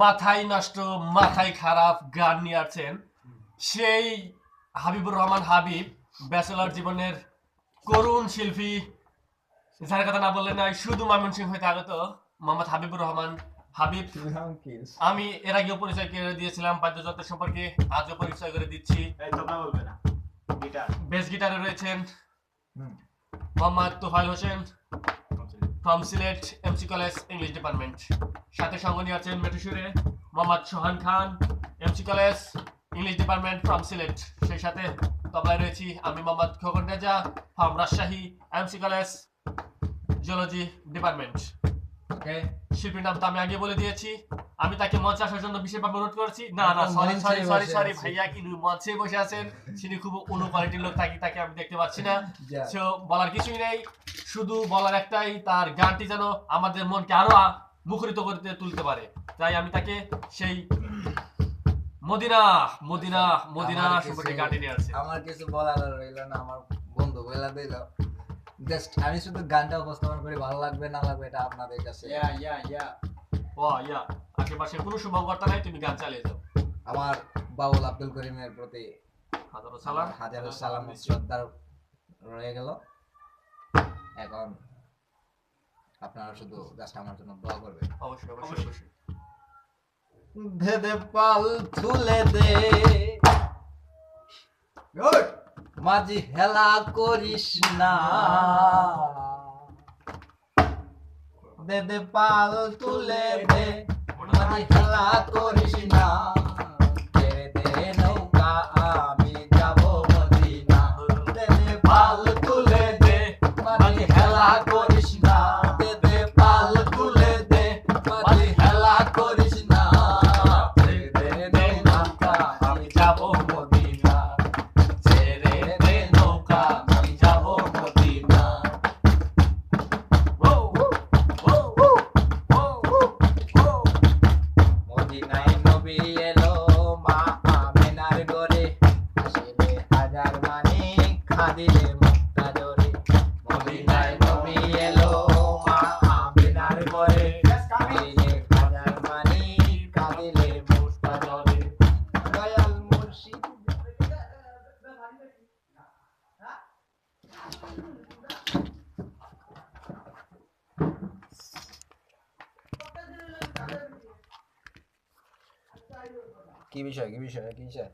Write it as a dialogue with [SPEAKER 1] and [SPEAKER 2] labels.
[SPEAKER 1] মাথায় নষ্ট মাথায় খারাপ গান নিয়ে আসছেন। সেই হাবিবুর রহমান হাবিব ব্যাচেলর জীবনের করুণ শিল্পী। যার কথা না বললে নয় শুধু ময়মনসিংহ হইতে আগত মোহাম্মদ হাবিবুর রহমান হাবিব। আমি এর আগেও পরিচয় করে দিয়েছিলাম বাদ্যযন্ত্র সম্পর্কে আজও পরিচয় করে দিচ্ছি। বেস গিটারে। রয়েছেন Mohammad Tofail Hossain. From Sylhet MC college English department সাথে সঙ্গ নিয়ে আছেন মেটুসুরে Mohammad Sohan Khan MC college English department from Sylhet. সেই সাথে তবলায় রয়েছি আমি Mohammad Khokon Reza from Rajshahi MC college geology department
[SPEAKER 2] okay
[SPEAKER 1] শিল্পীর নাম তো আমি আগে বলে দিয়েছি। আমি তাকে মঞ্চে আসার জন্য বিশেষভাবে অনুরোধ করেছি। না না সরি সরি সরি সরি ভাইয়া কি মঞ্চে বসে আছেন। তিনি খুব অনু কোয়ালিটির লোক তাকে তাকে আমি দেখতে পাচ্ছি না। সো বলার কিছুই নেই। শুধু বলার একটাই তার গানটি যেন আমাদের মনকে আরও মুখরিত করতে তুলতে পারে। তাই আমি তাকে সেই মদিনা মদিনা মদিনা সম্পর্কে গানটি নিয়ে আসছে।
[SPEAKER 2] আমার কিছু বলার রইল না আমার বন্ধু বলে দিল। জাস্ট আমি শুধু গানটা উপস্থাপন করি ভালো লাগবে না লাগবে এটা আপনাদের কাছে।
[SPEAKER 3] ইয়া ইয়া ইয়া
[SPEAKER 1] ও ইয়া আশেপাশে কোনো শুভকর্তা নাই তুমি গান চালিয়ে যাও।
[SPEAKER 2] আমার বাউল আব্দুল করিমের প্রতি
[SPEAKER 1] হাজারো সালাম।
[SPEAKER 2] হাজারো সালাম শ্রদ্ধা রয়ে গেল। এখন আপনারা শুধু জাস্ট আমার জন্য দোয়া করবেন।
[SPEAKER 1] অবশ্যই অবশ্যই অবশ্যই।
[SPEAKER 2] দে দে পাল তুলে দে মাঝি হেলা করিস না। দে দে পাল তুলে দে মাঝি হেলা করিস না। দে নৌকা আমি যাব মদিনা। দে দে পাল আমি যাব কি বিষয় কি বিষয় কি বিষয়